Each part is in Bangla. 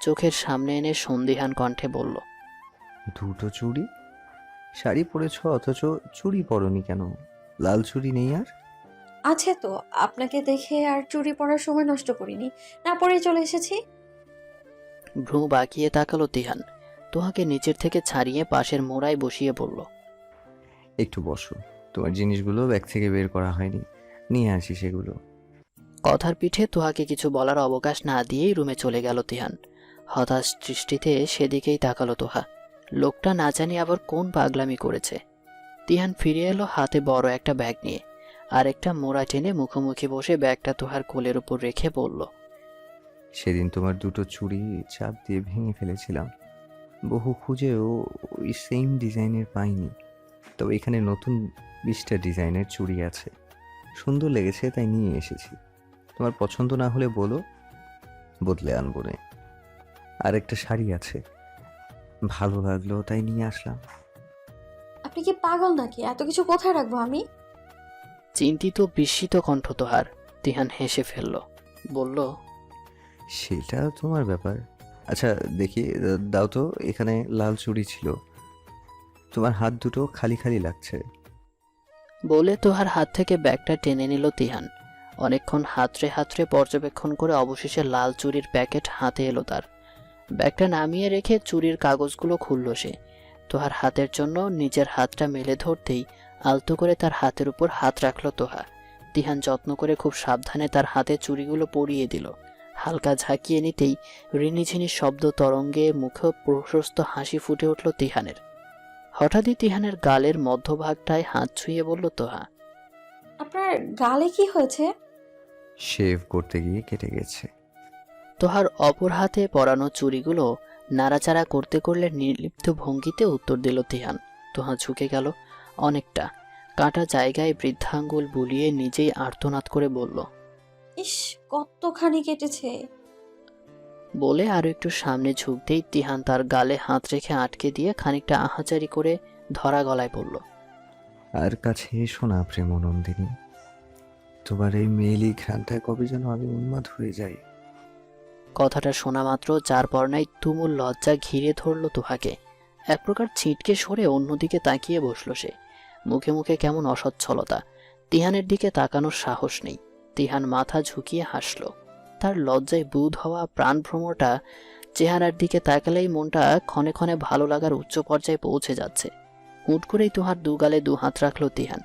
চোখের সামনে এনে সন্দিহান কণ্ঠে বলল দুটো চুড়ি? শাড়ি পরেছ অথচ চুড়ি পরনি কেন? লাল চুড়ি নেই আর? আছে তো আপনাকে দেখে আর চুরি পরার সময় নষ্ট করিনি। না পরেই চলে এসেছি। ভ্রু বাঁকিয়ে তাকালো তিহান। তোহাকে নিচের থেকে ছাড়িয়ে পাশের মোড়ায় বসিয়ে বলল একটু বসো তোমার জিনিসগুলো ব্যাগ থেকে বের করা হয়নি। নিয়ে আসি সেগুলো। কথার পিঠে তোহাকে কিছু বলার অবকাশ না দিয়েই রুমে চলে গেল তিহান। হতাশ দৃষ্টিতে সেদিকেই তাকালো তোহা। লোকটা না জানি আবার কোন পাগলামি করেছে। তিহান ফিরে এলো হাতে বড় একটা ব্যাগ নিয়ে। আর একটা মোড়া টেনে মুখোমুখি বসে ব্যাগটা তোহার কোলের উপর রেখে বলল, সেদিন তোমার দুটো চুড়ি চাপ দিয়ে ভেঙে ফেলেছিলাম। বহু খুঁজেও ওই সেম ডিজাইনের পাইনি। তবে এখানে নতুন বিশটা ডিজাইনের চুড়ি আছে। সুন্দর লেগেছে, তাই নিয়ে এসেছি। তোমার পছন্দ না হলে বলো। বদলে আনব নে। আর একটা শাড়ি আছে। ভালো লাগল তাই নিয়ে আসলাম। আপনি কি পাগল নাকি? এত কিছু কোথায় রাখব আমি? চিন্তিত বিস্মিত কণ্ঠ তোহার তিহান হেসে ফেলল। বলল সেটা তোমার ব্যাপার। আচ্ছা দেখি দাও তো এখানে লাল চুড়ি ছিল। তোমার হাত দুটো খালি খালি লাগছে। বলে তোহার হাত থেকে ব্যাগটা টেনে নিল তিহান। অনেকক্ষণ হাতড়ে হাতড়ে পর্যবেক্ষণ করে অবশেষে লাল চুরির প্যাকেট হাতে এলো তার। ব্যাগটা নামিয়ে রেখে চুরির কাগজগুলো খুলল সে। তোহার হাতের জন্য নিজের হাতটা মেলে ধরতেই আলতো করে তার হাতের উপর হাত রাখল তোহা। তিহান যত্ন করে খুব সাবধানে তার হাতে চুরিগুলো পরিয়ে দিল। হালকা ঝাঁকিয়ে নিতেই রিনিঝিনি শব্দ তরঙ্গে মুখে প্রশস্ত হাসি ফুটে উঠল তিহানের। হঠাৎই তিহানের গালের মধ্যভাগটায় হাত ছুঁয়ে বলল তোহা, আপনার গালে কি হয়েছে? শেভ করতে গিয়ে কেটে গেছে। তোহার অপর হাতে পরানো চুরিগুলো নাড়াচাড়া করতে করলে নির্লিপ্ত ভঙ্গিতে উত্তর দিল তিহান। তোহা ঝুঁকে গেল অনেকটা। কাটা জায়গায় বৃদ্ধাঙ্গুল বুলিয়ে নিজেই আর্তনাদ করে বলল ইস কতখানি কেটেছে। বলে আরও একটু সামনে ঝুঁকতেই তিহান তার গালে হাত রেখে আটকে দিয়ে খানিকটা আহাচারি করে ধরা গলায় বলল আর কাছে এসো না প্রেমনন্দিনী। তোমার এই মেয়েলি ঘ্রাণটায় কবে যেন আমি উন্মাদ হয়ে যাই। কথাটা শোনা মাত্র, যার পরনাই তুমুল লজ্জা ঘিরে ধরল তোহাকে। এক প্রকার ছিটকে সরে অন্যদিকে তাকিয়ে বসল সে। মুখে মুখে কেমন অসচ্ছলতা। তিহানের দিকে তাকানোর সাহস নেই। তিহান মাথা ঝুঁকিয়ে হাসল। তার লজ্জায় বুধ হওয়া প্রাণভ্রমটা চেহারার দিকে তাকালেই মনটা ক্ষণে ক্ষণে ভালো লাগার উচ্চ পর্যায়ে পৌঁছে যাচ্ছে। হুট করেই তোহার দুগালে দু হাত রাখল তিহান।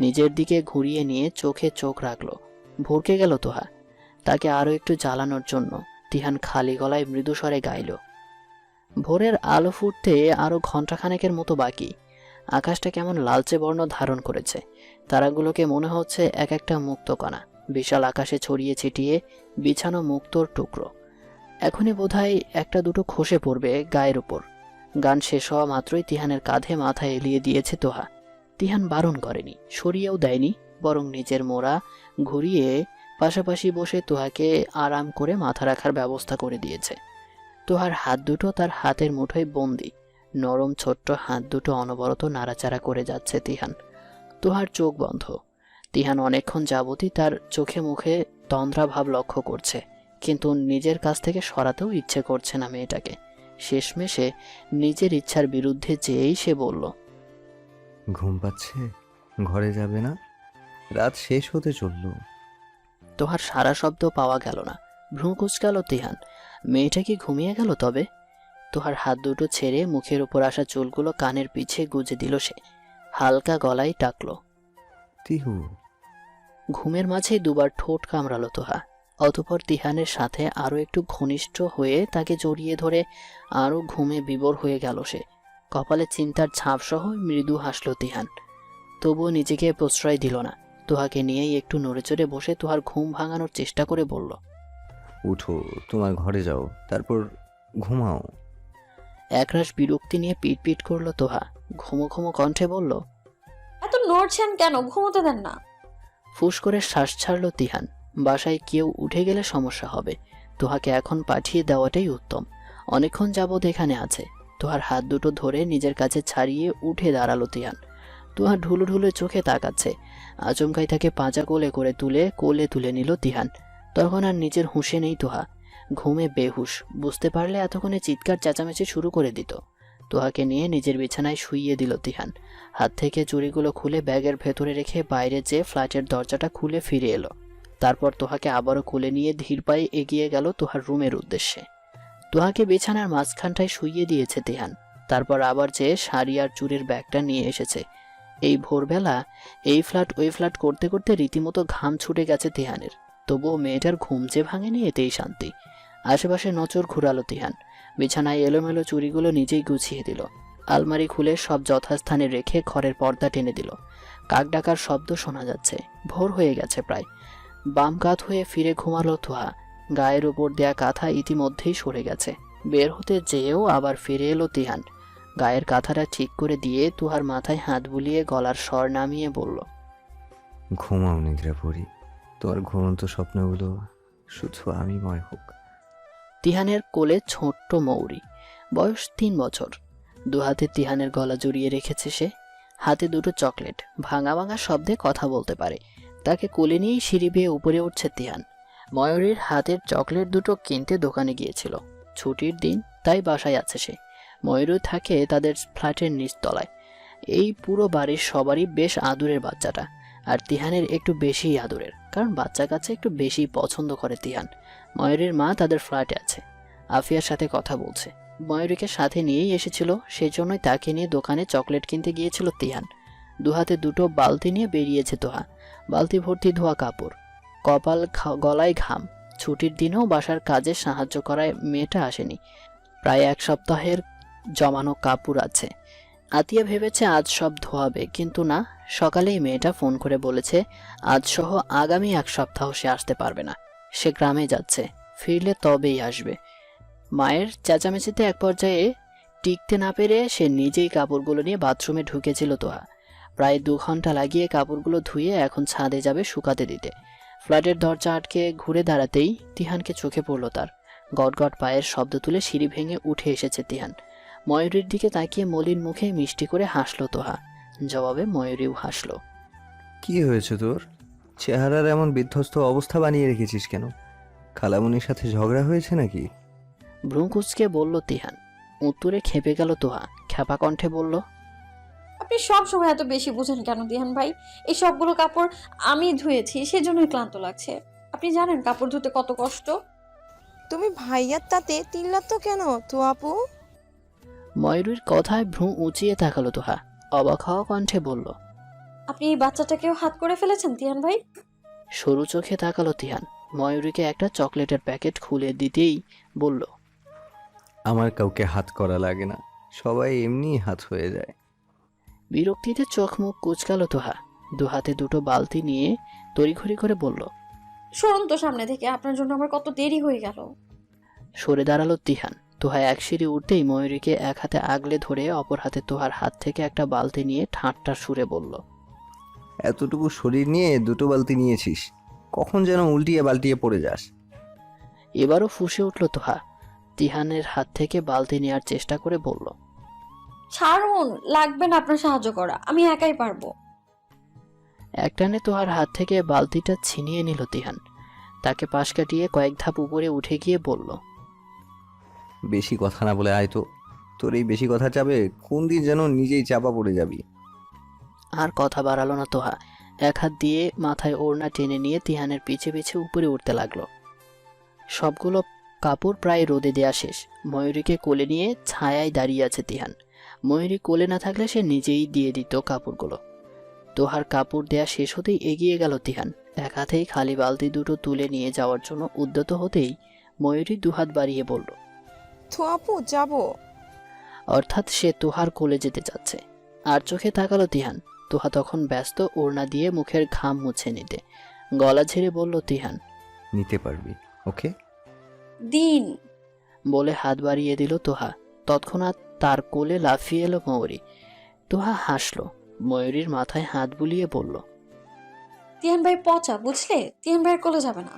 নিজের দিকে ঘুরিয়ে নিয়ে চোখে চোখ রাখল। ভরকে গেল তোহা। তাকে আরও একটু জ্বালানোর জন্য তিহান খালি গলায় মৃদুস্বরে গাইল, ভোরের আলো ফুটতে আরও ঘণ্টাখানেকের মতো বাকি। আকাশটা কেমন লালচে বর্ণ ধারণ করেছে। তারাগুলোকে মনে হচ্ছে এক একটা মুক্তকণা। বিশাল আকাশে ছড়িয়ে ছিটিয়ে বিছানো মুক্তোর টুকরো। এখনই বোধহয় একটা দুটো খসে পড়বে গায়ের উপর। গান শেষ হওয়া মাত্রই তিহানের কাঁধে মাথা এলিয়ে দিয়েছে তোহা। তিহান বারণ করেনি, সরিয়েও দেয়নি, বরং নিজের মোড়া ঘুরিয়ে পাশাপাশি বসে তোহাকে আরাম করে মাথা রাখার ব্যবস্থা করে দিয়েছে। তোহার হাত দুটো তার হাতের মুঠোয় বন্দি, নরম ছোট্ট হাত দুটো অনবরত নাড়াচাড়া করে যাচ্ছে তিহান। তোহার চোখ বন্ধ, তিহান অনেকক্ষণ যাবতই তার চোখে মুখে তন্দ্রা ভাব লক্ষ্য করছে, কিন্তু নিজের কাছ থেকে সরাতেও ইচ্ছে করছে না মেয়েটাকে। শেষমেশে নিজের ইচ্ছার বিরুদ্ধে যেয়েই সে বলল ঘুম পাচ্ছে? ঘরে যাবে না? রাত শেষ হতে চলল। তোহার সারা শব্দ পাওয়া গেল না। ভ্রু কুচকাল তিহান। মেয়েটা কি ঘুমিয়ে গেল তবে? তোহার হাত দুটো ছেড়ে মুখের উপর আসা চুলগুলো কানের পিছে গুজে দিল সে। হালকা গলায় ডাকলো। তিহু। ঘুমের মাঝে দুবার ঠোঁট কামড়ালো তোহা। অতপর তিহানের সাথে আরও একটু ঘনিষ্ঠ হয়ে তাকে জড়িয়ে ধরে আরও ঘুমে বিবর হয়ে গেল সে। কপালে চিন্তার ছাপসহ মৃদু হাসল তিহান। তবুও নিজেকে প্রশ্রয় দিল না। তোহাকে নিয়েই একটু নড়ে চড়ে বসে তোহার ঘুম ভাঙানোর চেষ্টা করে বলল উঠো তোমার ঘরে যাও তারপর ঘুমাও। একরাশ বিরক্তি নিয়ে পিটপিট করল তোহা। ঘুমো ঘুমো কণ্ঠে বলল এত নড়ছেন কেন? ঘুমোতে দেন না। ফুস করে শ্বাস ছাড়ল তিহান। বাসায় কেউ উঠে গেলে সমস্যা হবে। তোহাকে এখন পাঠিয়ে দেওয়াটাই উত্তম। অনেকক্ষণ যাবৎ এখানে আছে। তোহার হাত দুটো ধরে নিজের কাছে ছাড়িয়ে উঠে দাঁড়াল তিহান তোহার ঢুলু ঢুলে চোখে তাকাচ্ছে। আচমকাই তাকে পাঁচা কোলে করে তুলে কোলে তুলে নিল তিহান। তখন আর নিজের হুঁশে নেই তোহা। ঘুমে বেহুশ। বুঝতে পারলে এতক্ষণে চিৎকার চেঁচামেচি শুরু করে দিত। তোহাকে নিয়ে নিজের বিছানায় শুইয়ে দিল তিহান। হাত থেকে চুড়িগুলো খুলে ব্যাগের ভেতরে রেখে বাইরে যেয়ে ফ্ল্যাটের দরজাটা খুলে ফিরে এলো। তারপর তোহাকে আবারও কোলে নিয়ে ধীর পায়ে এগিয়ে গেল তোহার রুমের উদ্দেশ্যে। তোহাকে বিছানার মাঝখানটায় শুইয়ে দিয়েছে তেহান। তারপর আবার যে শাড়ি আর চুরির ব্যাগটা নিয়ে এসেছে। এই ভোরবেলা এই ফ্ল্যাট ওই ফ্ল্যাট করতে করতে রীতিমতো ঘাম ছুটে গেছে তেহানের। তবুও মেয়েটার ঘুম যে ভাঙেনি এতেই শান্তি। আশেপাশে নজর ঘুরালো তেহান। বিছানায় এলোমেলো চুরিগুলো নিজেই গুছিয়ে দিল। আলমারি খুলে সব যথাস্থানে রেখে ঘরের পর্দা টেনে দিল। কাক ডাকার শব্দ শোনা যাচ্ছে। ভোর হয়ে গেছে প্রায়। বাম কাত হয়ে ফিরে ঘুমালো তোহা গায়ের উপর দেয়া কাঁথা ইতিমধ্যেই সরে গেছে। বের হতে যেয়েও আবার ফিরে এলো তিহান। গায়ের কাঁথাটা ঠিক করে দিয়ে তুহার মাথায় হাত বুলিয়ে গলার স্বর নামিয়ে বলল ঘুমাও নিদ্রা পড়ি তোমার ঘুমন্ত স্বপ্নগুলো শুধু আমি ময় হোক। তিহানের কোলে ছোট্ট মৌরি বয়স তিন বছর। দু হাতে তিহানের গলা জড়িয়ে রেখেছে সে। হাতে দুটো চকলেট ভাঙা ভাঙা শব্দে কথা বলতে পারে। তাকে কোলে নিয়েই সিঁড়ি বেয়ে উপরে উঠছে তিহান। ময়ূরীর হাতের চকলেট দুটো কিনতে দোকানে গিয়েছিল। ছুটির দিন তাই বাসায় আছে সে। ময়ূরী থাকে তাদের ফ্ল্যাটের নিচতলায়। এই পুরো বাড়ির সবারই বেশ আদুরের বাচ্চাটা। আর তিহানের একটু বেশিই আদুরের, কারণ বাচ্চা কাছে একটু বেশি পছন্দ করে তিহান। ময়ূরের মা তাদের ফ্ল্যাটে আছে। আফিয়ার সাথে কথা বলছে। ময়ূরীকে সাথে নিয়েই এসেছিল সেই জন্যই তাকে নিয়ে দোকানে চকলেট কিনতে গিয়েছিল তিহান। দুহাতে দুটো বালতি নিয়ে বেরিয়েছে তোহা। বালতি ভর্তি ধোয়া কাপড়। কপাল গলায় ঘাম। ছুটির দিনেও বাসার কাজে সাহায্য করায় মেয়েটা আসেনি। প্রায় এক সপ্তাহের জমানো কাপড় আছে। আতিয়া ভেবেছে আজ সব ধোয়াবে, কিন্তু না, সকালেই মেয়েটা ফোন করে বলেছে, আজ সহ আগামী এক সপ্তাহ সে আসতে পারবে না। সে গ্রামে যাচ্ছে, ফিরলে তবেই আসবে। মায়ের চেঁচামেচিতে এক পর্যায়ে টিকতে না পেরে সে নিজেই কাপড়গুলো নিয়ে বাথরুমে ঢুকেছিল তোহা। প্রায় দু ঘণ্টা লাগিয়ে কাপড়গুলো ধুয়ে এখন ছাদে যাবে শুকাতে দিতে। ফ্ল্যাটের দরজা আটকে ঘুরে দাঁড়াতেই তিহানকে চোখে পড়ল তার। গটগট পায়ের শব্দ তুলে সিঁড়ি ভেঙে উঠে এসেছে তিহান। ময়ূরীর দিকে তাকিয়ে মলিন মুখে মিষ্টি করে হাসলো তোহা। জবাবে ময়ূরীও হাসলো। কি হয়েছে তোর? চেহারার এমন বিধ্বস্ত অবস্থা বানিয়ে রেখেছিস কেন? খালামুনির সাথে ঝগড়া হয়েছে নাকি? ভ্রুকুচকে বলল তিহান। উত্তরে খেপে গেল তোহা। খ্যাপা কণ্ঠে বলল আপনি সব সময় এত বেশি বুঝেন কেন দিহান ভাই? এই সবগুলো কাপড় আমি ধুয়েছি সেজন্যই ক্লান্ত লাগছে। আপনি জানেন কাপড় ধুতে কত কষ্ট? তুমি ভাইয়ার তাতে তিল্লাত কেন তো আপু? ময়ূরীর কথায় ভ্রু উঁচিয়ে তাকালো তোহা। অবাক হওয়া কণ্ঠে বলল আপনি এই বাচ্চাটাকেও হাত করে ফেলেছেন দিহান ভাই? সরু চোখে তাকালো তিহান। ময়ূরীকে একটা চকলেটের প্যাকেট খুলে দিতেই বলল আমার কাউকে হাত করা লাগে না। সবাই এমনি হাত হয়ে যায়। বিরক্তিতে চোখ মুখ কুচকালো তোহা। দু হাতে দুটো বালতি নিয়ে তড়িঘড়ি করে বলল সরুন তো সামনে থেকে আপনার জন্য আমার কত দেরি হয়ে গেল। সরে দাঁড়াল তিহান। তোহা এক সিঁড়ি উঠতেই ময়ূরীকে এক হাতে আগলে ধরে অপর হাতে তোহার হাত থেকে একটা বালতি নিয়ে ঠাঁটটা সুরে বলল এতটুকু শরীর নিয়ে দুটো বালতি নিয়েছিস কখন যেন উল্টিয়ে বালটিয়ে পড়ে যাস। এবারও ফুঁসে উঠল তোহা। তিহানের হাত থেকে বালতি নেওয়ার চেষ্টা করে বলল ছাড়ুন লাগবে না আপনার সাহায্য করা আমি একাই পারব। একটানে তোহার হাত থেকে বালতিটা ছিনিয়ে নিল তিহান। তাকে পাশ কাটিয়ে কয়েক ধাপ উপরে উঠে গিয়ে বলল বেশি কথা না বলে আয় তো তোর এই বেশি কথা চাবে কোন দিন যেন নিজেই চাপা পড়ে যাবি। আর কথা বাড়ালো না তোহা। এক হাত দিয়ে মাথায় ওড়না টেনে নিয়ে তিহানের পিছে পিছে উপরে উঠতে লাগল। সবগুলো কাপড় প্রায় রোদে দেয়া শেষ। ময়ূরীকে কোলে নিয়ে ছায়ায় দাঁড়িয়ে আছে তিহান। ময়ূরী কোলে না থাকলে সে নিজেই দিয়ে দিত কাপড়গুলো। তোহার কাপড় দেয়া শেষ হতেই এগিয়ে গেল তিহান। এক হাতেই খালি বালতি দুটো তুলে নিয়ে যাওয়ার জন্য উদ্যত হতেই ময়ূরী দুহাত বাড়িয়ে বলল তো আপু যাব। অর্থাৎ সে তোহার কোলে যেতে চাচ্ছে। আর চোখে তাকালো তিহান। তোহা তখন ব্যস্ত ওড়না দিয়ে মুখের ঘাম মুছে নিতে। গলা ঝেড়ে বলল তিহান নিতে পারবি ওকে? দিন। বলে হাত বাড়িয়ে দিল তোহা। তৎক্ষণাৎ তার কোলে লাফিয়ে এলো ময়ূরী তোহা হাসলো। ময়ূরীর মাথায় হাত বুলিয়ে বলল দিহান ভাই পচা বুঝলে? দিহান ভাইয়ের কোলে যাবে না।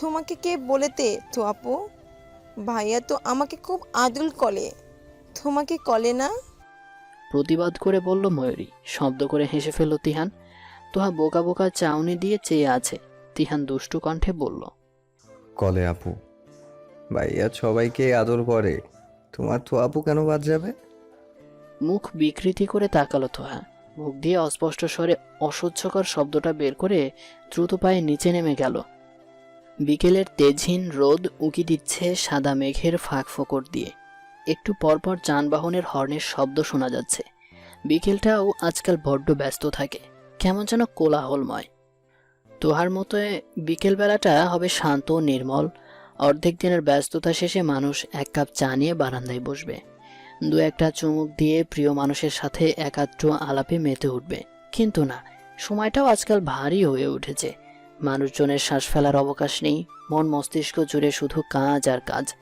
তোমাকে কে বলেতে তো আপু? ভাইয়া তো আমাকে খুব আদুল কলে। তোমাকে কলে না? প্রতিবাদ করে বলল ময়ূরী। শব্দ করে হেসে ফেলল তিহান। তোহা বোকা বোকা চাউনি দিয়ে চেয়ে আছে। তিহান দুষ্টু কণ্ঠে বলল কলে আপু ভাইয়া সবাইকে আদর করে। তোমার তো আপু কেন বাদ যাবে? মুখ বিকৃতি করে তাকালো তোহা মুখ দিয়ে অস্পষ্ট স্বরে অসহ্যকর শব্দটা বের করে দ্রুত পায়ে নিচে নেমে গেল। বিকেলের তেজহীন রোদ উকি দিচ্ছে সাদা মেঘের ফাঁক ফোকর দিয়ে। একটু পরপর যানবাহনের হর্নের শব্দ শোনা যাচ্ছে। বিকেলটাও আজকাল বড্ড ব্যস্ত থাকে। কেমন যেন কোলাহলময়। তোহার মতো বিকেলবেলাটা হবে শান্ত নির্মল। অর্ধেক দিনের ব্যস্ততা শেষে মানুষ এক কাপ চা নিয়ে বারান্দায় বসবে। দু একটা চুমুক দিয়ে প্রিয় মানুষের সাথে একাত্র আলাপে মেতে উঠবে। কিন্তু না, সময়টাও আজকাল ভারী হয়ে উঠেছে। মানুষজনের শ্বাস ফেলার অবকাশ নেই, মন মস্তিষ্ক জুড়ে শুধু কাজ আর কাজ।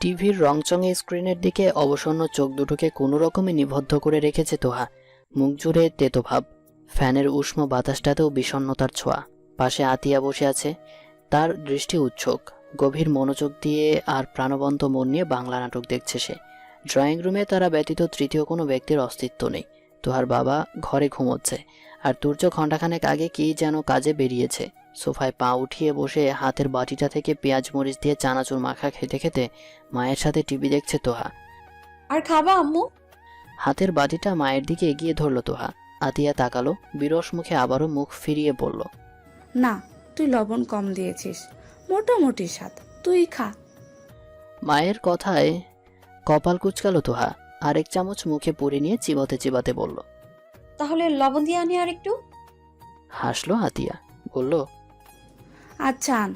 টিভির রংচঙে স্ক্রিনের দিকে অবসন্ন চোখ দুটোকে কোনো রকমে নিবদ্ধ করে রেখেছে তোহা। মুখ জুড়ে তেতোভাব ফ্যানের উষ্ণ বাতাসটাতেও বিষণ্ণতার ছোঁয়া। পাশে আতিয়া বসে আছে। তার দৃষ্টি উচ্ছক গভীর মনোযোগ দিয়ে আর প্রাণবন্ত মন নিয়ে বাংলা নাটক দেখছে সে। ড্রয়িং রুমে তারা ব্যতীত তৃতীয় কোনো ব্যক্তির অস্তিত্ব নেই। তোহার বাবা ঘরে ঘুমোচ্ছে আর তুর্য ঘণ্টাখানেক আগে কি যেন কাজে বেরিয়েছে। সোফায় পা উঠিয়ে বসে হাতের বাটিটা থেকে পেঁয়াজ মরিচ দিয়ে চানাচুর মাখা খেতে খেতে মায়ের সাথে টিভি দেখছে তোহা। আর খাবা আম্মু? হাতের বাটিটা মায়ের দিকে এগিয়ে ধরল তোহা। আতিয়া তাকালো বিরস মুখে আবারও মুখ ফিরিয়ে বলল না তুই লবণ কম দিয়েছিস। মোটামুটি স্বাদ। তুই খা। মায়ের কথায় কপাল কুচকালো তোহা। আরেক চামচ মুখে পুরে নিয়ে চিবাতে চিবাতে বলল তাহলে লবণ দিয়ে আনি আর একটু হাসলো হাতিয়া। বলল আচ্ছা আন।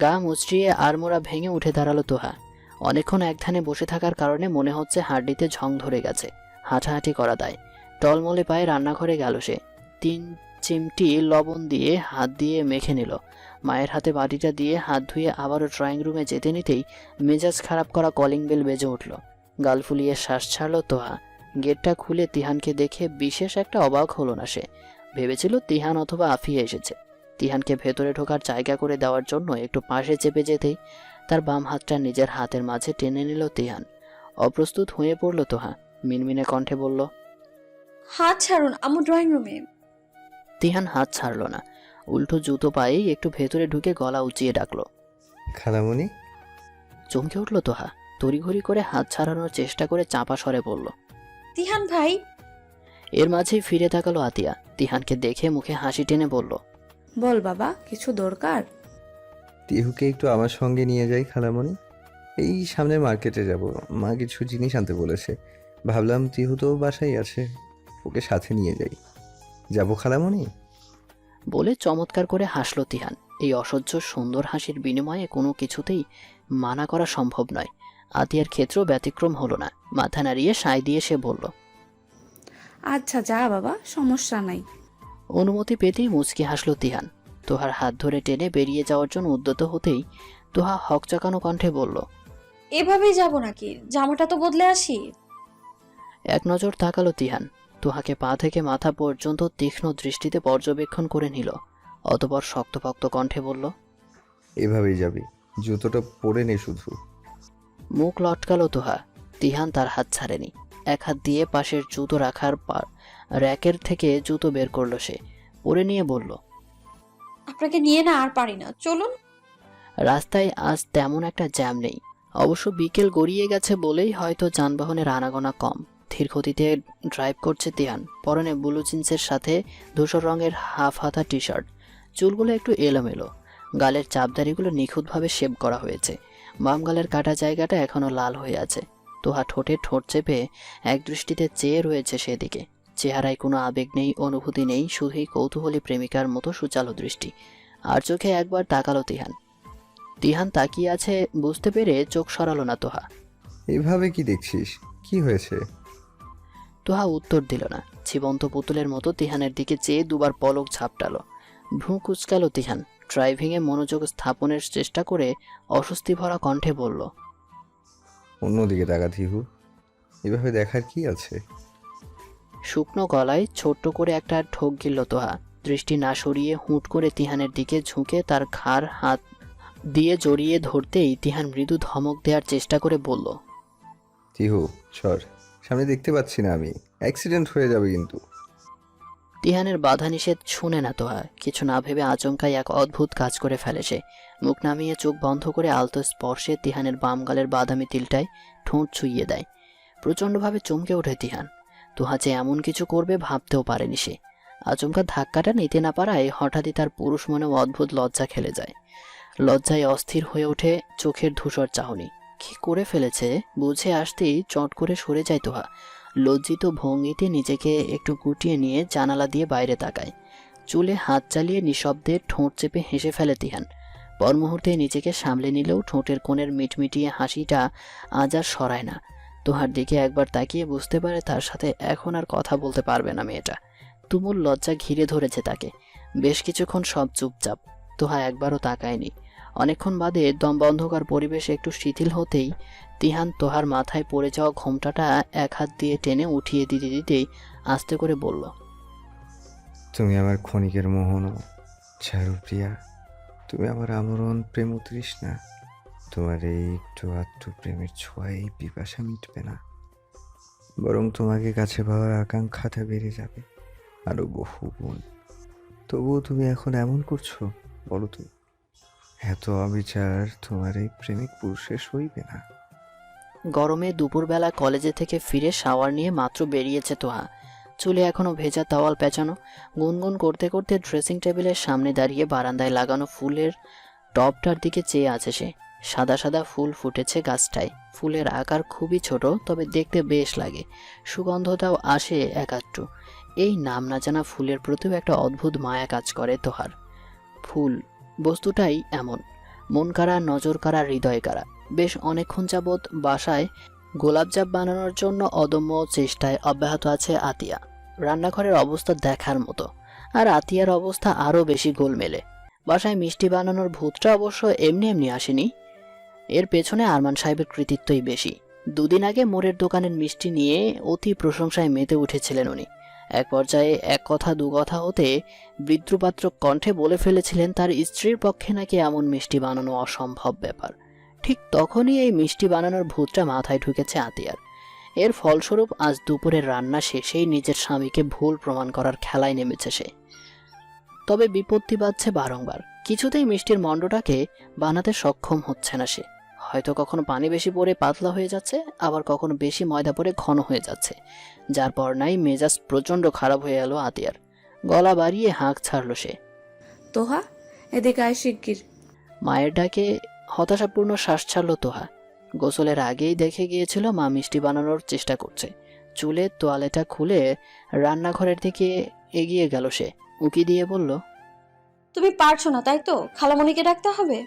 গা মুচড়িয়ে আড়মোড়া ভেঙে উঠে দাঁড়াল তোহা। অনেকক্ষণ একধানে বসে থাকার কারণে মনে হচ্ছে হাড্ডিতে ঝং ধরে গেছে। হাঁটাহাঁটি করা দায়। টলমলে পায়ে রান্নাঘরে গেল সে। তিন চিমটি লবণ দিয়ে হাত দিয়ে মেখে নিল। মায়ের হাতে বাটিটা দিয়ে হাত ধুয়ে আবারও ড্রয়িং রুমে যেতে নিতেই মেজাজ খারাপ করা কলিং বেল বেজে উঠল। গাল ফুলিয়ে শ্বাস ছাড়ল তোহা। গেটটা খুলে তিহানকে দেখে বিশেষ একটা অবাক হলো না সে। ভেবেছিল তিহান অথবা আফিয়া এসেছে। তিহানকে ভেতরে ঢোকার জায়গা করে দেওয়ার জন্য একটু পাশে চেপে যেতেই তার বাম হাতটা নিজের হাতের মাঝে টেনে নিল তিহান। অপ্রস্তুত হয়ে পড়ল তোহা। মিনমিনে কণ্ঠে বলল হাত ছাড়ুন আম্মু ড্রয়িং রুমে। তিহান হাত ছাড়ল না। উল্টো জুতো পায়েই একটু ভেতরে ঢুকে গলা উঁচিয়ে ডাকলো। খালামণি? চমকে উঠল তোহা। তড়িঘড়ি করে হাত ছাড়ানোর চেষ্টা করে চাপা স্বরে বলল তিহান ভাই। এর মাঝেই ফিরে তাকালো আতিয়া। তিহানকে দেখে মুখে হাসি টেনে বলল বল বাবা কিছু দরকার? তিহুকে একটু আমার সঙ্গে নিয়ে যাই খালামণি। এই সামনে মার্কেটে যাব। মা কিছু জিনিস আনতে বলেছে। ভাবলাম তিহু তো বাসায় আছে। ওকে সাথে নিয়ে যাই। যাব খালামণি? বলে চমৎকার করে হাসলো তিহান। এই অসহ্য সুন্দর হাসির বিনিময়ে কোনো কিছুতেই মানা করা সম্ভব নয়। আতিয়ার ক্ষেত্রেও ব্যতিক্রম হলো না। মাথা নাড়িয়ে সায় দিয়ে সে বলল আচ্ছা যা বাবা সমস্যা নাই। অনুমতি পেতেই মুচকি হাসলো তিহান। তোহার হাত ধরে টেনে বেরিয়ে যাওয়ার জন্য উদ্যত হতেই তোহা হকচাকানো কণ্ঠে বলল এভাবেই যাব নাকি? জামাটা তো বদলে আসি? এক নজর তাকালো তিহান। তোহাকে পা থেকে মাথা পর্যন্ত তীক্ষ্ণ দৃষ্টিতে পর্যবেক্ষণ করে নিল। অতপর শক্তপক্ত কণ্ঠে বলল এভাবেই যাবি। জুতোটা পরে নে শুধু। মুখ লটকালো তোহা তিহান তার হাত ছাড়েনি। এক হাত দিয়ে পাশের জুতো রাখার পর র্যাকের থেকে জুতো বের করল সে। পরে নিয়ে বলল আপনাকে নিয়ে না আর পারি না। চলুন। রাস্তায় আজ তেমন একটা জ্যাম নেই। অবশ্য বিকেল গড়িয়ে গেছে বলেই হয়তো যানবাহনের আনাগোনা কম। ধীর গতিতে ড্রাইভ করছে তিহান পরনে ব্লু জিন্সের সাথে ধূসর রঙের হাফ হাতা টি শার্ট চুলগুলো একটু এলোমেলো। গালের চাপদারিগুলো নিখুঁতভাবে শেভ করা হয়েছে। বাম গালের কাটা জায়গাটা এখনও লাল হয়ে আছে। তোহা ঠোঁটে ঠোঁট চেপে এক দৃষ্টিতে চেয়ে রয়েছে সেদিকে। চেহারায় কোনো আবেগ নেই, অনুভূতি নেই, শুধুই কৌতূহলী প্রেমিকার মতো সুচালো দৃষ্টি। আর চোখে একবার তাকালো তিহান তিহান তাকিয়ে আছে, বুঝতে পেরে চোখ সরালো না তোহা। এভাবে কি দেখছিস? কি হয়েছে? তোহা উত্তর দিল না। জীবন্ত পুতুলের মতো তিহানের দিকে চেয়ে দুবার পলক ঝাপটালো। ভ্রু কুচকালো তিহান ড্রাইভিংয়ে মনোযোগ স্থাপনের চেষ্টা করে অস্বস্তি ভরা কণ্ঠে বলল অন্যদিকে তাকা তিহু এভাবে দেখার কি আছে? শুকনো গলায় ছোট্ট করে একটা ঠোক গিলল তোহা। দৃষ্টি না সরিয়ে হুট করে তিহানের দিকে ঝুঁকে তার ঘাড় হাত দিয়ে জড়িয়ে ধরতেই তিহান মৃদু ধমক দেওয়ার চেষ্টা করে বলল তিহু সর। সামনে দেখতে পাচ্ছি না আমি। অ্যাক্সিডেন্ট হয়ে যাবে কিন্তু। তিহানের বাধা নিষেধ শুনে না তোহা। কিছু না ভেবে আচমকাই এক অদ্ভুত কাজ করে ফেলে সে। মুখ নামিয়ে চোখ বন্ধ করে আলতো স্পর্শে তিহানের বাম গালের বাদামি তিলটায় ঠোঁট ছুঁইয়ে দেয়। প্রচণ্ডভাবে চমকে ওঠে তিহান। তোহা যে এমন কিছু করবে ভাবতেও পারেনি সে। আচমকা ধাক্কাটা নিতে না পারায় হঠাৎই তার পুরুষ মনে অদ্ভুত লজ্জা খেলে যায়। লজ্জায় অস্থির হয়ে ওঠে চোখের ধূসর চাহনি। কি করে ফেলেছে? বুঝে আসতেই চট করে সরে যায় তোহা। লজ্জিত ভঙ্গিতে নিজেকে একটু গুটিয়ে নিয়ে জানালা দিয়ে বাইরে তাকায়। চুলে হাত চালিয়ে নিঃশব্দে ঠোঁট চেপে হেসে ফেলে তিহান। পর মুহূর্তে নিজেকে সামলে নিলেও ঠোঁটের কোণের মিটমিটিয়ে হাসিটা আজ আর সরায় না। তোহার দিকে একবার তাকিয়ে বুঝতে পারে তার সাথে এখন আর কথা বলতে পারবে না মেয়েটা। তুমুল লজ্জা ঘিরে ধরেছে তাকে। বেশ কিছুক্ষণ সব চুপচাপ। তোহা একবারও তাকায়নি। অনেকক্ষণ বাদে দম বন্ধকার পরিবেশে একটু শিথিল হতেই তিহান তোহার মাথায় পড়ে যাওয়া ঘোমটাটা এক হাত দিয়ে টেনে উঠিয়ে দিতে দিতেই আস্তে করে বলল, তুমি আমার ক্ষণিকের মোহনও চারুপ্রিয়া তুমি আমার আমরণ প্রেম তৃষ্ণা তোমার এই একটু আধটু প্রেমের ছোঁয়াই পিপাসা মিটবে না। বরং তোমাকে কাছে পাওয়ার আকাঙ্ক্ষাটা বেড়ে যাবে। আরও বহু গুণ তবুও তুমি এখন এমন করছ, বলো তো এত অবিচার, তোমার এই প্রেমিক পুরুষের সইবে না। গরমে দুপুরবেলা কলেজে থেকে ফিরে শাওয়ার নিয়ে মাত্র বেরিয়েছে তোহা। চুলে এখনও ভেজা তাওয়াল পেঁচানো, গুনগুন করতে করতে ড্রেসিং টেবিলের সামনে দাঁড়িয়ে বারান্দায় লাগানো ফুলের টবটার দিকে চেয়ে আছে সে। সাদা সাদা ফুল ফুটেছে গাছটায়। ফুলের আকার খুবই ছোট, তবে দেখতে বেশ লাগে। সুগন্ধটাও আসে একাত্তু এই নাম না জানা ফুলের প্রতিও একটা অদ্ভুত মায়া কাজ করে তোহার। ফুল বস্তুটাই এমন। মন কাড়া নজর কাড়া হৃদয় কাড়া বেশ অনেকক্ষণ যাবৎ বাসায় গোলাপজাপ বানানোর জন্য অদম্য চেষ্টায় অব্যাহত আছে আতিয়া। রান্নাঘরের অবস্থা দেখার মতো। আর আতিয়ার অবস্থা আরও বেশি গোলমেলে। বাসায় মিষ্টি বানানোর ভূতটা অবশ্য এমনি এমনি আসেনি। এর পেছনে আরমান সাহেবের কৃতিত্বই বেশি। দুদিন আগে মোড়ের দোকানের মিষ্টি নিয়ে অতি প্রশংসায় মেতে উঠেছিলেন উনি। এক পর্যায়ে এক কথা, দু কথা হতে বৃদ্রপাত্র কণ্ঠে বলে ফেলেছিলেন, তার স্ত্রীর পক্ষে নাকি এমন মিষ্টি বানানো অসম্ভব ব্যাপার। ঠিক তখনই এই মিষ্টি বানানোর ভূতটা মাথায় ঢুকেছে আতিয়ার। এর ফলস্বরূপ আজ দুপুরের রান্না শেষেই নিজের স্বামীকে ভুল প্রমাণ করার খেলায় নেমেছে সে। তবে বিপত্তি বাজছে বারংবার। কিছুতেই মিষ্টির মণ্ডটাকে বানাতে সক্ষম হচ্ছে না সে। হয়তো কখনো পানি বেশি পরে পাতলা হয়ে যাচ্ছে, আবার কখনো বেশি ময়দা পরে ঘন হয়ে যাচ্ছে। যার পর নাই মেজাজ প্রচণ্ড খারাপ হয়ে এলো আতিয়ার। গলা বাড়িয়ে হাঁক ছাড়লো সে। তোহা এদিকে আয় শিগগির। মায়ের ডাকে হতাশাপূর্ণ শ্বাস ছাড়ল তোহা। গোসলের আগেই দেখে গিয়েছিল মা মিষ্টি বানানোর চেষ্টা করছে। চুলের তোয়ালেটা খুলে রান্নাঘরের দিকে এগিয়ে গেল সে। উকি দিয়ে বলল তুমি পারছ না তাই তো? খালামণিকে ডাকতে হবে?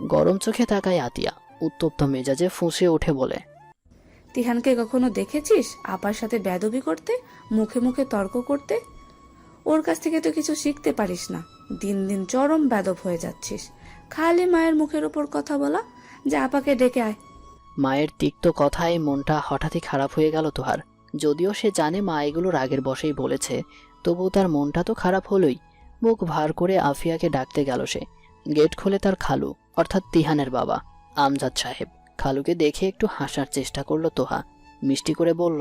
গরম চোখে তাকায় আতিয়া। উত্তপ্ত মেজাজে ফুঁসে ওঠে বলে। তিহানকে কখনো দেখেছিস আপার সাথে বেদবি করতে, মুখে মুখে তর্ক করতে? ওর কাছ থেকে তো কিছু শিখতে পারিস না। দিন দিন চরম বেদব হয়ে যাচ্ছিস। খালি মায়ের মুখের ওপর কথা বলা, যে আপাকে ডেকে আয়। মায়ের তিক্ত কথায় মনটা হঠাৎই খারাপ হয়ে গেল তোহার। যদিও সে জানে মা এগুলো রাগের বসেই বলেছে তবু তার মনটা তো খারাপ হলোই। মুখ ভার করে আফিয়াকে ডাকতে গেল সে। গেট খুলে তার খালু, অর্থাৎ তিহানের বাবা, আমজাদ সাহেব। খালুকে দেখে একটু হাসার চেষ্টা করল তোহা। মিষ্টি করে বলল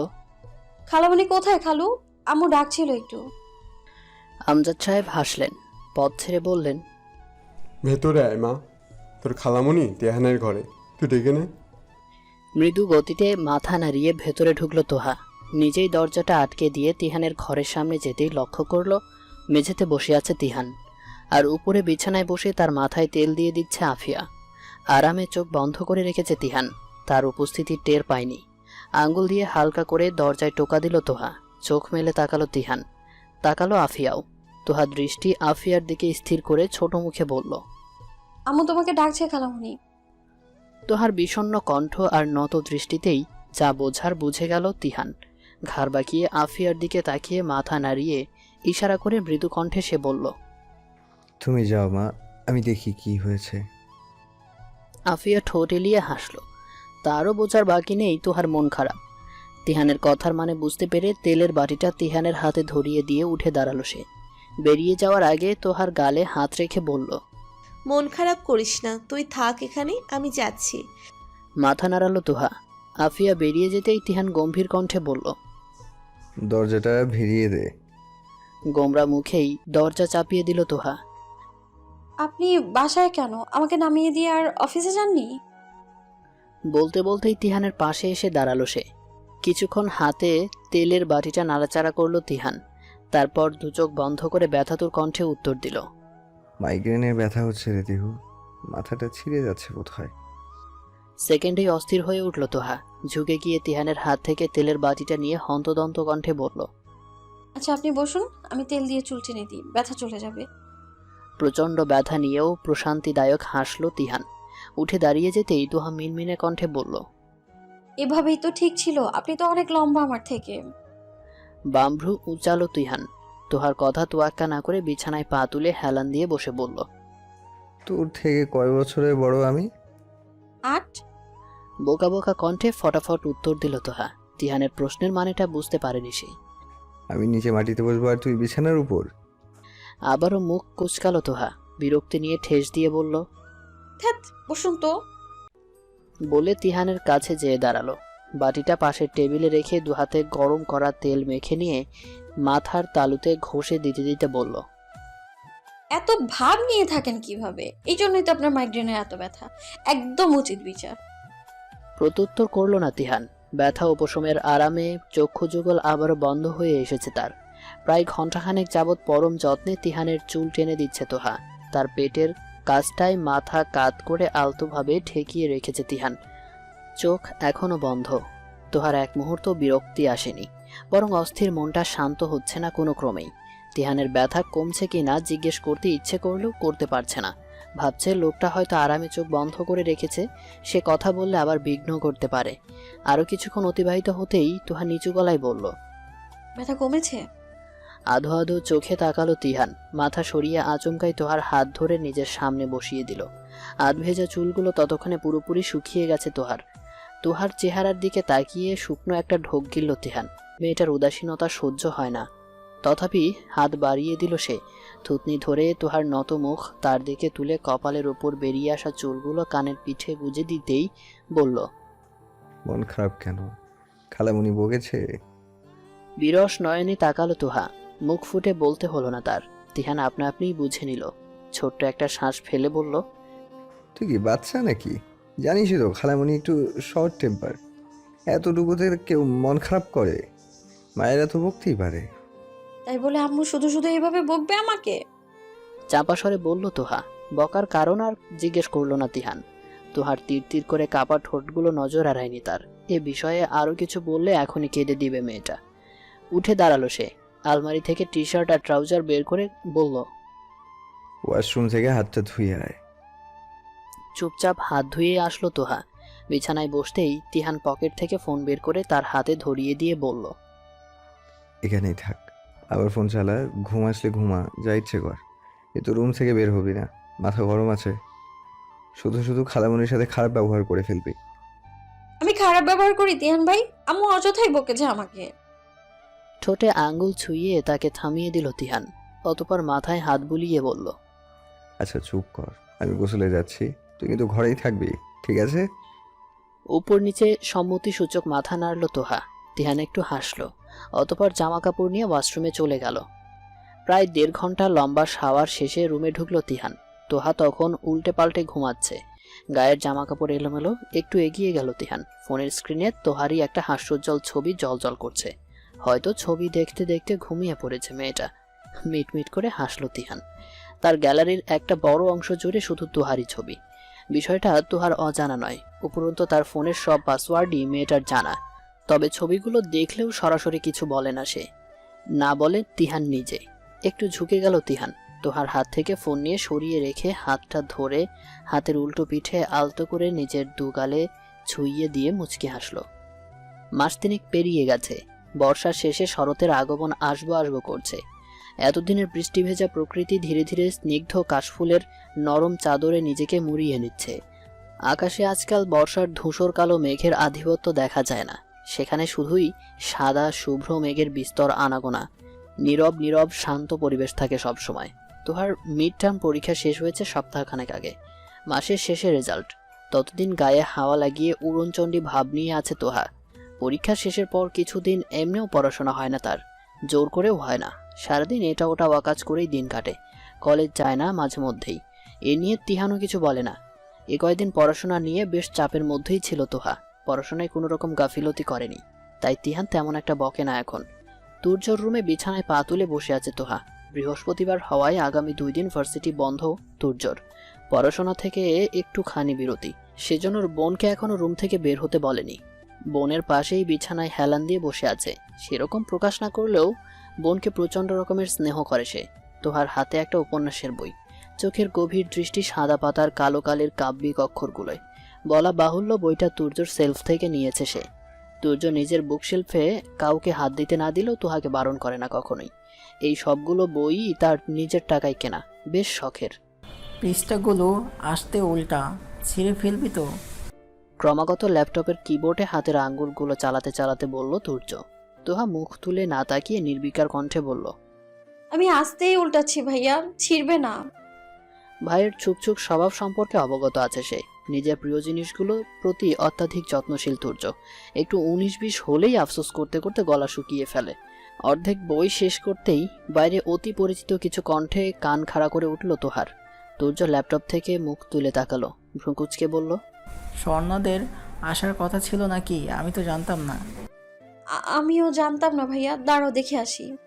খালামণি কোথায় খালু? আম্মু ডাকছিল একটু। আমজাদ সাহেব হাসলেন পথ ছেড়ে বললেন ভেতরে আয় মা তোর খালামণি তেহানের ঘরে তুই ডেকে নে। মৃদু গতিতে মাথা নাড়িয়ে ভেতরে ঢুকলো তোহা। নিজেই দরজাটা আটকে দিয়ে তিহানের ঘরের সামনে যেতেই লক্ষ্য করল মেঝেতে বসে আছে তিহান। আর উপরে বিছানায় বসে তার মাথায় তেল দিয়ে দিচ্ছে আফিয়া। আরামে চোখ বন্ধ করে রেখেছে তিহান। তার উপস্থিতি টের পায়নি। আঙ্গুল দিয়ে হালকা করে দরজায় টোকা দিল তোহা। চোখ মেলে তাকালো তিহান। তাকালো আফিয়াও। তোহা দৃষ্টি আফিয়ার দিকে স্থির করে ছোট মুখে বলল আম্মু তোমাকে ডাকছে খালামণি তোহার বিষণ্ণ কণ্ঠ আর নত দৃষ্টিতেই যা বোঝার বুঝে গেল তিহান। ঘাড় বাঁকিয়ে আফিয়ার দিকে তাকিয়ে মাথা নাড়িয়ে ইশারা করে মৃদু কণ্ঠে সে বলল তুমি যাও মা আমি দেখি কি হয়েছে। আফিয়া ঠোঁট এলিয়ে হাসল। তারও বোঝার বাকি নেই তোহার মন খারাপ। তিহানের কথার মানে বুঝতে পেরে তেলের বাটিটা তিহানের হাতে ধরিয়ে দিয়ে উঠে দাঁড়াল সে। বেরিয়ে যাওয়ার আগে তোহার গালে হাত রেখে বলল মন খারাপ করিস না তুই থাক এখানে আমি যাচ্ছি। মাথা নাড়ালো তোহা। আফিয়া বেরিয়ে যেতেই তিহান গম্ভীর কণ্ঠে বলল দরজাটা ভিড়িয়ে দে। গোমরা মুখেই দরজা চাপিয়ে দিল তোহা। আপনি বাসায় কেন? আমাকে নামিয়ে দিয়ে আর অফিসে যাননি? বলতে বলতেই তিহানের পাশে এসে দাঁড়াল সে। কিছুক্ষণ হাতে তেলের বাটিটা নাড়াচাড়া করল তিহান। তারপর দু চোখ বন্ধ করে ব্যথাতুর কণ্ঠে উত্তর দিল। মাইগ্রেনের ব্যথা হচ্ছে রে দেহু। মাথাটা ছিঁড়ে যাচ্ছে বোধ হয় সেকেন্ডেই অস্থির হয়ে উঠল তোহা। ঝুঁকে গিয়ে তিহানের হাত থেকে তেলের বাটিটা নিয়ে হন্তদন্ত কণ্ঠে বলল আচ্ছা আপনি বসুন। আমি তেল দিয়ে চুল টেনে দিই। ব্যথা চলে যাবে। প্রচণ্ড ব্যথা নিয়েও প্রশান্তিদায়ক হাসল তিহান। উঠে দাঁড়িয়ে যেতেই তোহা মিনমিনে কণ্ঠে বলল এভাবেই তো ঠিক ছিল আপনি তো অনেক লম্বা আমার থেকে। বামভ্রু উচালো তিহান। তোহার কথা তোয়াক্কা না করে বিছানায় পা তুলে হেলান দিয়ে বসে বলল তোর থেকে কয় বছরের বড় আমি? আট? বোকা বোকা কণ্ঠে ফটাফট উত্তর দিল তোহা। তিহানের প্রশ্নের মানেটা বুঝতে পারেনি সে। আমি নিচে মাটিতে বসবো আর তুই বিছানার উপর? আবারও মুখ কুচকালো তোহা। বিরক্তি নিয়ে ঠেস দিয়ে বলল ধ্যাত বসুন তো বলে তিহানের কাছে যেয়ে দাঁড়াল। বাটিটা পাশের টেবিলে রেখে দু হাতে গরম করা তেল মেখে নিয়ে মাথার তালুতে ঘষে দিতে দিতে বলল এত ভাব নিয়ে থাকেন কীভাবে? এই জন্যই তো আপনার মাইগ্রেনের এত ব্যথা। একদম উচিত বিচার। প্রত্যুত্তর করল না তিহান। ব্যথা উপশমের আরামে চক্ষু যুগল আবারও বন্ধ হয়ে এসেছে তার। প্রায় ঘণ্টাখানেক যাবৎ পরম যত্নে তিহানের চুল টেনে দিচ্ছে তোহা। তার পেটের কাজটায় মাথা কাত করে আলতোভাবে ঠেকিয়ে রেখেছে তিহান। চোখ এখনও বন্ধ। তোহার এক মুহূর্ত বিরক্তি আসেনি, বরং অস্থির মনটা শান্ত হচ্ছে না কোনো ক্রমেই। তিহানের ব্যথা কমছে কি না জিজ্ঞেস করতে ইচ্ছে করলেও করতে পারছে না। ভাবছে লোকটা হয়তো আরামে চোখ বন্ধ করে রেখেছে, সে কথা বললে আবার বিঘ্ন করতে পারে। আরও কিছুক্ষণ অতিবাহিত হতেই তোহা নিচু গলায় বলল, ব্যথা কমেছে? আধো আধো চোখে তাকালো তিহান। মাথা সরিয়ে আচমকাই তোহার হাত ধরে নিজের সামনে বসিয়ে দিল। আধ ভেজা চুলগুলো ততক্ষণে পুরোপুরি শুকিয়ে গেছে তোহার। তোহার চেহারার দিকে তাকিয়ে শুকনো একটা ঢোক গিলল তিহান। মেয়েটার উদাসীনতা সহ্য হয় না। তথাপি হাত বাড়িয়ে দিল সে। থুতনি ধরে তোহার নত মুখ তার দিকে তুলে কপালের ওপর বেরিয়ে আসা চুলগুলো কানের পিঠে গুজে দিতেই বলল মন খারাপ কেন? খালামুনি বকেছে? বিরস নয়নে তাকালো তোহা। মুখ ফুটে বলতে হলো না তার। তিহান আপনা আপনিই বুঝে নিল। ছোট্ট একটা শ্বাস ফেলে বলল তুই কি বাচ্চা নাকি? জানিসই তো খালামুনি একটু শর্ট টেম্পার এতটুকুতে কেউ মন খারাপ করে? মায়েরা তো বকতেই পারে। তাই বলে আম্মু শুধু শুধু এভাবে বকবে আমাকে? চাপা স্বরে বলল তোহা। বকার কারণ আর জিজ্ঞেস করল না তিহান। তোহার তীর তীর করে কাপা ঠোঁটগুলো নজর এড়ায়নি তার। এ বিষয়ে আরও কিছু বললে এখনই কেঁদে দিবে মেয়েটা। উঠে দাঁড়াল সে। আলমারি থেকে টি শার্ট আর ট্রাউজার বের করে বলল ওয়াশরুম থেকে হাতটা ধুয়ে আয়। চুপচাপ হাত ধুয়ে আসলো তোহা। বিছানায় বসতেই তিহান পকেট থেকে ফোন বের করে তার হাতে ধরিয়ে দিয়ে বলল এখানেই থাক। আবার ফোন চালা ঘুম আসলে ঘুমা যা ইচ্ছে কর। এ তো রুম থেকে বের হবি না মাথা গরম আছে। শুধু শুধু খালামুনির সাথে খারাপ ব্যবহার করে ফেলবি। আমি খারাপ ব্যবহার করি তিহান ভাই? আম্মু অযথাই বকেছে আমাকে। ঠোঁটে আঙ্গুল ছুঁয়ে তাকে থামিয়ে দিল তিহান। অতপর মাথায় হাত বুলিয়ে বলল আচ্ছা চুপ কর আমি গোসলে যাচ্ছি তুই কিন্তু ঘরেই থাকবি ঠিক আছে? উপর নিচে সম্মতিসূচক মাথা নাড়ল তোহা। তিহান একটু হাসলো অতপর জামা কাপড় নিয়ে ওয়াশরুমে চলে গেল। প্রায় দেড় ঘণ্টা লম্বা শাওয়ার শেষে রুমে ঢুকলো তিহান। তোহা তখন উল্টে পাল্টে ঘুমাচ্ছে। গায়ের জামা কাপড় এলোমেলো একটু এগিয়ে গেল তিহান। ফোনের স্ক্রিনে তোহারই একটা হাস্যোজ্জ্বল ছবি জলজল করছে। হয়তো ছবি দেখতে দেখতে ঘুমিয়ে পড়েছে মেয়েটা। মিটমিট করে হাসলো তিহান। তার গ্যালারির একটা বড় অংশ জুড়ে শুধু তোহারই ছবি। বিষয়টা তোহার অজানা নয়, উপরন্তু তার ফোনের সব পাসওয়ার্ডই মেয়েটার জানা। তবে ছবিগুলো দেখলেও সরাসরি কিছু বলে না সে। না বলে তিহান নিজে। একটু ঝুঁকে গেল তিহান। তোহার হাত থেকে ফোন নিয়ে সরিয়ে রেখে হাতটা ধরে হাতের উল্টো পিঠে আলতো করে নিজের দুগালে ছুঁইয়ে দিয়ে মুচকি হাসল। মাস তিনেক পেরিয়ে গেছে। বর্ষার শেষে শরতের আগমন আসব আসব করছে। এতদিনের বৃষ্টি ভেজা প্রকৃতি ধীরে ধীরে স্নিগ্ধ কাশফুলের নরম চাদরে নিজেকে মুড়িয়ে নিচ্ছে। আকাশে আজকাল বর্ষার ধূসর কালো মেঘের আধিপত্য দেখা যায় না। সেখানে শুধুই সাদা, শুভ্র মেঘের বিস্তর আনাগোনা। নীরব নীরব, শান্ত পরিবেশ থাকে সবসময়। তোহার মিড টার্ম পরীক্ষা শেষ হয়েছে সপ্তাহখানেক আগে। মাসের শেষে রেজাল্ট। ততদিন গায়ে হাওয়া লাগিয়ে উড়নচণ্ডী ভাব নিয়ে আছে তোহা। পরীক্ষা শেষের পর কিছুদিন এমনিও পড়াশোনা হয় না তার। জোর করেও হয় না। সারাদিন এটা ওটা ওয়াকাজ করেই দিন কাটে। কলেজ যায় না মাঝে মধ্যেই। এ নিয়ে তিহানও কিছু বলে না। এ কয়েকদিন পড়াশোনা নিয়ে বেশ চাপের মধ্যেই ছিল তোহা। পড়াশোনায় কোনো রকম গাফিলতি করেনি। তাই তিহান তেমন একটা বকে না এখন। তুর্যর রুমে বিছানায় পা তুলে বসে আছে তোহা। বৃহস্পতিবার হওয়ায় আগামী দুই দিন ভার্সিটি বন্ধ তুর্যর পড়াশোনা থেকে একটুখানি বিরতি। সেজন্য বোনকে এখনও রুম থেকে বের হতে বলেনি। বোনের পাশেই বিছানায় হেলান দিয়ে বসে আছে। সেরকম প্রকাশ না করলেও বোনকে প্রচণ্ড রকমের স্নেহ করে সে। তোহার হাতে একটা উপন্যাসের বই। চোখের গভীর দৃষ্টি সাদা পাতার কালো কালের কাব্যিক অক্ষরগুলোয়। বলা বাহুল্য বইটা তুর্যর সেলফ থেকে নিয়েছে সে। তুর্য নিজের বুক শেলফে কাউকে হাত দিতে না দিলেও তোহাকে বারণ করে না কখনোই। এই সবগুলো বই তার নিজের টাকায় কেনা। বেশ শখের। পৃষ্ঠাগুলো আসতে উল্টা। ছিঁড়ে ফেলবি তো? ক্রমাগত ল্যাপটপের কিবোর্ডে হাতের আঙ্গুলগুলো চালাতে চালাতে বলল তুর্য তোহা মুখ তুলে না তাকিয়ে নির্বিকার কণ্ঠে বলল আমি আসতেই উল্টাচ্ছি ভাইয়া ছিড়বে না। ভাইয়ের ছুকছুক স্বভাব সম্পর্কে অবগত আছে সে। নিজের প্রিয় জিনিসগুলো প্রতি অত্যাধিক যত্নশীল তুর্য একটু উনিশ বিশ হলেই আফসোস করতে করতে গলা শুকিয়ে ফেলে। অর্ধেক বই শেষ করতেই বাইরে অতি পরিচিত কিছু কণ্ঠে কান খাড়া করে উঠল তোহার। তুর্য ল্যাপটপ থেকে মুখ তুলে তাকালো। ভ্রুকুচকে বলল স্বর্ণদের আসার কথা ছিল নাকি? আমি তো জানতাম না। আ- আমিও জানতাম না ভাইয়া। দাঁড়াও দেখে আসি।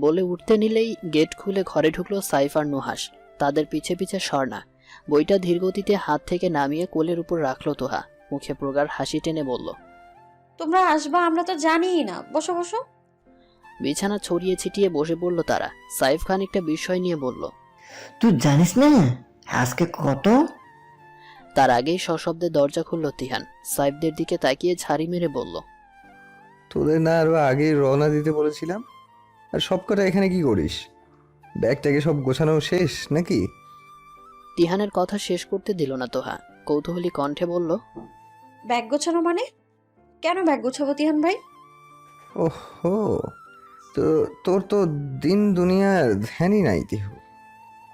বলে উঠতে নিলেই গেট খুলে ঘরে ঢুকলো সাইফ আর নুহাস তাদের পিছে পিছে স্বর্ণা। বইটা ধীরগতিতে হাত থেকে নামিয়ে কোলের উপর রাখল তোহা। মুখে প্রগাঢ় হাসি টেনে বলল তোমরা আসবা আমরা তো জানিই না। বসো বসো। বিছানা ছড়িয়ে ছিটিয়ে বসে পড়ল তারা। সাইফ খান একটা বিষয় নিয়ে বলল তুই জানিস না? আজকে কত? তার আগেই সশব্দে দরজা খুলল তিহান। সাইফদের দিকে তাকিয়ে ঝাড়ি মেরে বলল তোদের না আরও আগেই রওনা দিতে বলেছিলাম? আর সব কটা এখানে কি করিস? ব্যাগটাকে সব গোছানো শেষ নাকি? তিহানের কথা শেষ করতে দিল না তোহা। কৌতূহলী কণ্ঠে বলল ব্যাগ গোছানো মানে? কেন ব্যাগ গোছাবো তিহান ভাই? ওহো তো তোর তো দিন দুনিয়ার ধ্যানই নাই তিহু।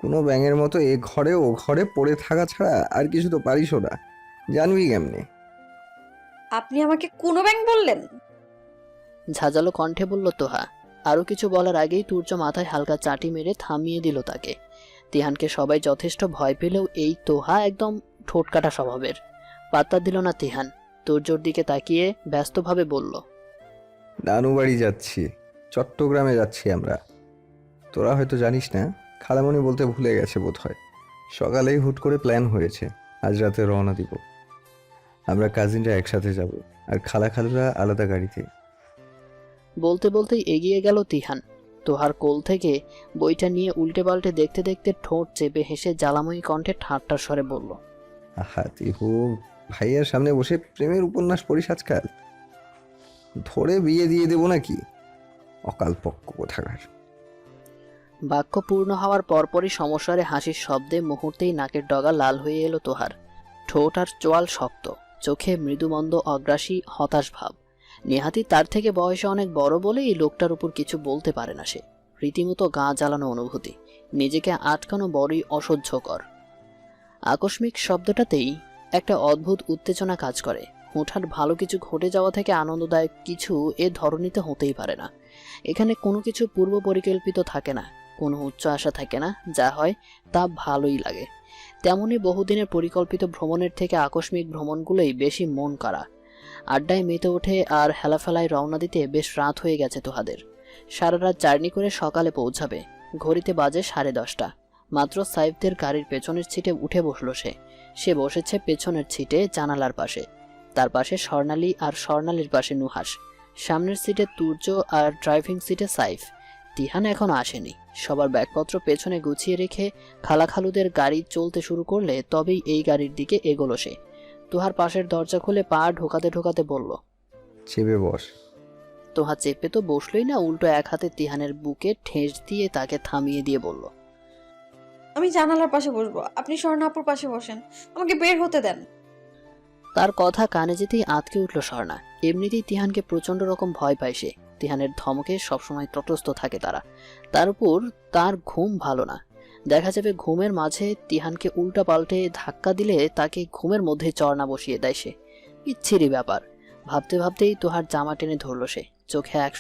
কোনো ব্যাঙের মতো এ ঘরে ও ঘরে পড়ে থাকা ছাড়া আর কিছু তো পারিসও না। জানবি কেমনে? আপনি আমাকে কোনো ব্যাংক বললেন? ঝাঁঝালো কণ্ঠে বলল তোহা আরও কিছু বলার আগেই তুর্য মাথায় হালকা চাটি মেরে থামিয়ে দিল তাকে। তিহানকে সবাই যথেষ্ট ভয় পেলেও এই তোহা একদম ঠোঁটকাটা স্বভাবের। পাত্তা দিল না তিহান তুর্যর দিকে তাকিয়ে ব্যস্তভাবে বলল নানু বাড়ি যাচ্ছি চট্টগ্রামে যাচ্ছি আমরা। তোরা হয়তো জানিস না খালামণি বলতে ভুলে গেছে বোধ হয় সকালেই হুট করে প্ল্যান হয়েছে। আজ রাতে রওনা দিব। আমরা কাজিনরা একসাথে যাব আর খালা খালুরা আলাদা গাড়িতে। বলতে বলতেই এগিয়ে গেল তিহান। তোহার কোল থেকে বইটা নিয়ে উল্টে পাল্টে দেখতে দেখতে ঠোঁট চেপে হেসে জ্বালাময়ী কণ্ঠে ঠাট্টা স্বরে বলল আহা তিহু ভাইয়ার সামনে বসে প্রেমের উপন্যাস পড়িস আজকাল? ধরে বিয়ে দিয়ে দেবো নাকি? অকাল পক্ক কোথাকার? বাক্য পূর্ণ হওয়ার পরপরই সমস্যারে হাসির শব্দে মুহূর্তেই নাকের ডগা লাল হয়ে এলো তোহার। ঠোঁট আর চোয়াল শক্ত, চোখে মৃদুমন্দ অগ্রাসী, হতাশ ভাব। নেহাতি তার থেকে বয়সে অনেক বড় বলে এই লোকটার উপর কিছু বলতে পারে না সে। রীতিমতো গা জ্বালানো অনুভূতি, নিজেকে আটকানো বড়ই অসহ্যকর। আকস্মিক শব্দটাতেই একটা অদ্ভুত উত্তেজনা কাজ করে। হুঠাৎ ভালো কিছু ঘটে যাওয়া থেকে আনন্দদায়ক কিছু এ ধরনীতে হতেই পারে না। এখানে কোনো কিছু পূর্ব পরিকল্পিত থাকে না। কোনো উচ্চ আশা থাকে না, যা হয় তা ভালোই লাগে। তেমনই বহুদিনের পরিকল্পিত ভ্রমণের থেকে আকস্মিক ভ্রমণগুলোই বেশি মন করা আড্ডায় মেতে ওঠে আর হেলাফেলায় রওনা দিতে বেশ রাত হয়ে গেছে তোহাদের। সারা রাত জার্নি করে সকালে পৌঁছাবে। ঘড়িতে বাজে সাড়ে দশটা। মাত্র সাইফদের গাড়ির পেছনের ছিটে উঠে বসল সে। সে বসেছে পেছনের ছিটে জানালার পাশে। তার পাশে স্বর্ণালী আর স্বর্ণালীর পাশে নুহাস সামনের সিটে তুর্য আর ড্রাইভিং সিটে সাইফ। তিহান এখনও আসেনি। সবার ব্যাগপত্র পেছনে গুছিয়ে রেখে খালাখালুদের গাড়ি চলতে শুরু করলে তবেই এই গাড়ির দিকে এগোলো সে। তোহার পাশের দরজা খুলে পা ঢোকাতে ঢোকাতে বলল চেপে বস। তোহা চেপে তো বসলোই না উল্টো এক হাতে তিহানের বুকে ঠেস দিয়ে তাকে থামিয়ে দিয়ে বলল আমি জানালার পাশে বসবো আপনি স্বর্ণাপুর পাশে বসেন আমাকে বের হতে দেন। তার কথা কানে যেতেই আতকে উঠল স্বর্ণা। এমনিতেই তিহানকে প্রচণ্ড রকম ভয় পায় সে। তিহানের ধমকে সবসময় তটস্থ থাকে তারা। তার উপর তার ঘুম ভালো না। দেখা যাবে ঘুমের মাঝে তিহানকে উল্টা পাল্টে ধাক্কা দিলে তাকে ঘুমের মধ্যে চড়না বসিয়ে দেয় সে। বিচ্ছিরি ব্যাপার। ভাবতে ভাবতেই তোহার জামা টেনে ধরল সে। চোখে এক